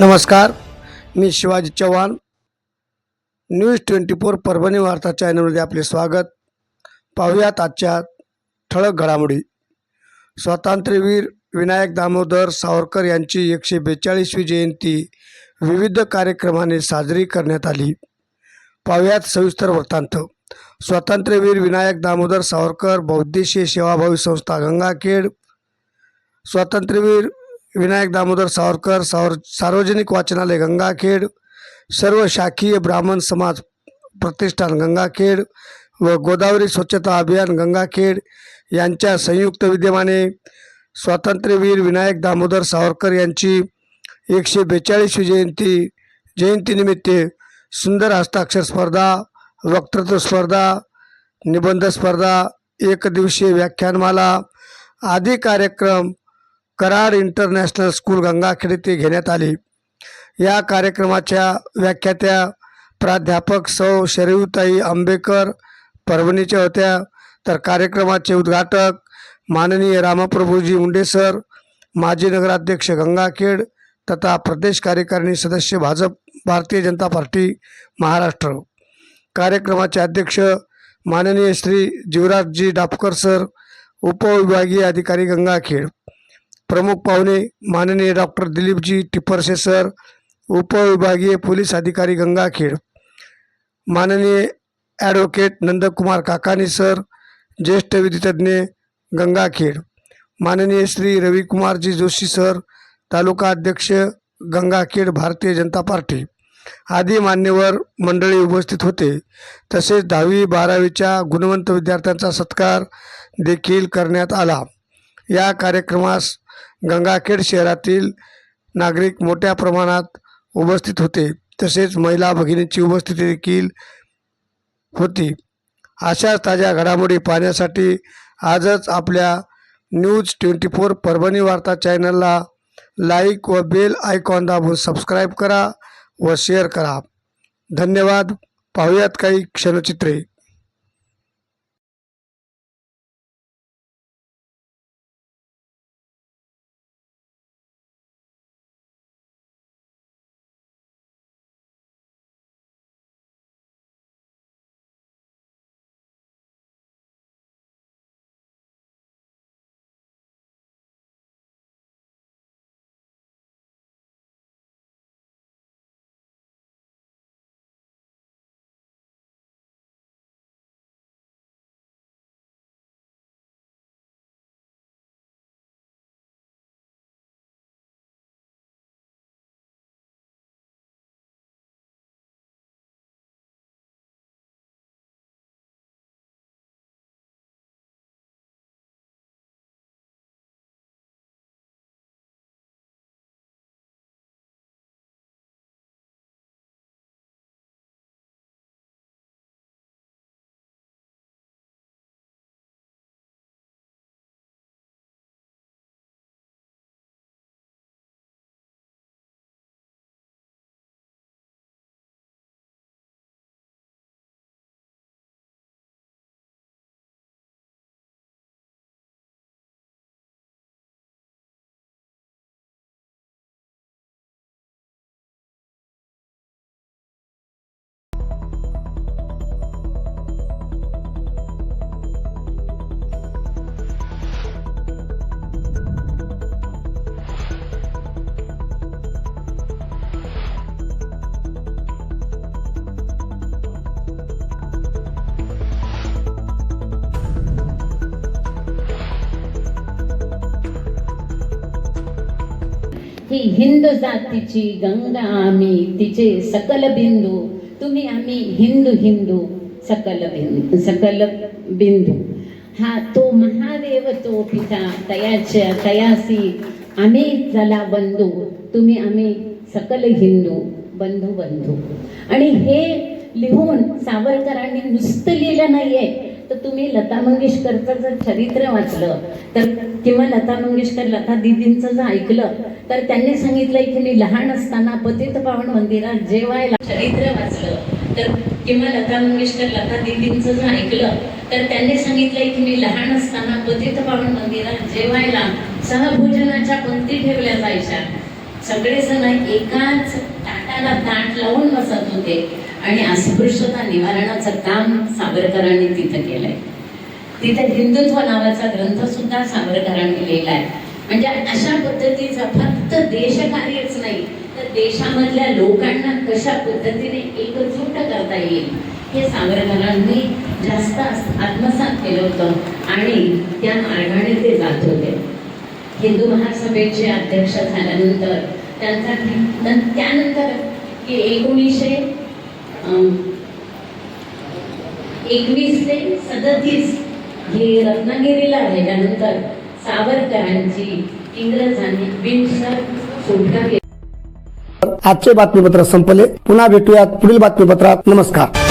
नमस्कार मी Shivaji Chavan. News twenty four Parbhani वार्ता चॅनलमध्ये आपले स्वागत. पाहूयात आजच्या ठळक घडामोडी. स्वातंत्र्यवीर विनायक दामोदर सावरकर यांची एकशे बेचाळीसवी जयंती विविध कार्यक्रमाने साजरी करण्यात आली. पाहूयात सविस्तर वृत्तांत. स्वातंत्र्यवीर विनायक दामोदर सावरकर बौद्धिशीय सेवाभावी संस्था गंगाखेड. स्वातंत्र्यवीर विनायक दामोदर सावरकर सावर सार्वजनिक वाचनालय गंगाखेड सर्व शाखीय ब्राह्मण समाज प्रतिष्ठान गंगाखेड व गोदावरी स्वच्छता अभियान गंगाखेड यांच्या संयुक्त विद्यमाने स्वातंत्र्यवीर विनायक दामोदर सावरकर यांची एकशे बेचाळीसवी जयंती जयंतीनिमित्त सुंदर हस्ताक्षर स्पर्धा वक्तृत्व स्पर्धा निबंध स्पर्धा एकदिवसीय व्याख्यानमाला आदी कार्यक्रम कराड इंटरनॅशनल स्कूल गंगाखेड येथे घेण्यात आली. या कार्यक्रमाच्या व्याख्यात्या प्राध्यापक सौ शरीवताई आंबेकर परभणीच्या होत्या. तर कार्यक्रमाचे उद्घाटक माननीय रामप्रभूजी मुंडेसर माजी नगराध्यक्ष गंगाखेड तथा प्रदेश कार्यकारिणी सदस्य भाजप भारतीय जनता पार्टी महाराष्ट्र. कार्यक्रमाचे अध्यक्ष माननीय श्री जीवराजजी डापकर सर उपविभागीय अधिकारी गंगाखेड. प्रमुख पाहुणे माननीय डॉक्टर दिलीपजी टिपरसे सर उपविभागीय पोलीस अधिकारी गंगाखेड माननीय ॲडव्होकेट नंदकुमार काकानी सर ज्येष्ठ विधितज्ञ गंगाखेड माननीय श्री रविकुमारजी जोशी सर तालुका अध्यक्ष गंगाखेड भारतीय जनता पार्टी आदी मान्यवर मंडळी उपस्थित होते. तसेच दहावी बारावीच्या गुणवंत विद्यार्थ्यांचा सत्कार देखील करण्यात आला. या कार्यक्रमास गंगाखेड शहरातील नागरिक मोठ्या प्रमाणात उपस्थित होते. तसेच महिला भगिनींची उपस्थिती देखील होती. अशा ताज्या घडामोडी पाहण्यासाठी आजच आपल्या न्यूज ट्वेंटी फोर परभणी वार्ता चॅनलला लाईक व बेल आयकॉन दाबून सबस्क्राईब करा व शेअर करा. धन्यवाद. पाहूयात काही क्षणचित्रे. ही हिंदू जातीची गंगा आम्ही तिचे सकल बिंदू. तुम्ही आम्ही हिंदू हिंदू सकल बिंदू सकल बिंदू. हा तो महादेव तो पिता तयाच्या तयासी आम्ही चला बंधू. तुम्ही आम्ही सकल हिंदू बंधू बंधू. आणि हे लिहून सावरकरांनी नुसतं लिहिलं नाहीये. तर तुम्ही लता मंगेशकरचं जर चरित्र वाचलं तर किंवा लता मंगेशकर लता दिदींचं जर ऐकलं तर त्यांनी सांगितलंय की मी लहान असताना पतित पावन मंदिरात जेवायला चरित्र वाचलं. तर किंवा लता मंगेशकर लता दिदींचं जर ऐकलं तर त्यांनी सांगितलंय की मी लहान असताना पतित पावन मंदिरात जेवायला सहभोजनाच्या पंक्ती ठेवल्या जायच्या. सगळेजण एकाच त्यांना ताट लावून बसत होते. आणि अस्पृश्यता निवारणाचं काम सावरकरांनी तिथं केलंय. तिथे हिंदुत्व नावाचा ग्रंथ सुद्धा सावरकरांनी लिहिला आहे म्हणजे अशा पद्धतीचा फक्त देशकार्यच नाही तर देशामधल्या लोकांना कशा पद्धतीने एकजूट करता येईल हे सावरकरांनी जास्त आत्मसात केलं होतं आणि त्या मार्गाने ते जात होते. हिंदू महासभेचे अध्यक्ष झाल्यानंतर त्यांचा त्यानंतर की एकोणीसशे एकवीस ते सदतीस हे रत्नागिरीला राहिल्यानंतर सावरकरांची इंग्रजांनी बिनशर्त सुटका केली. आजचे बातमीपत्र संपले. पुन्हा भेटूयात पुढील बातमीपत्रात. नमस्कार.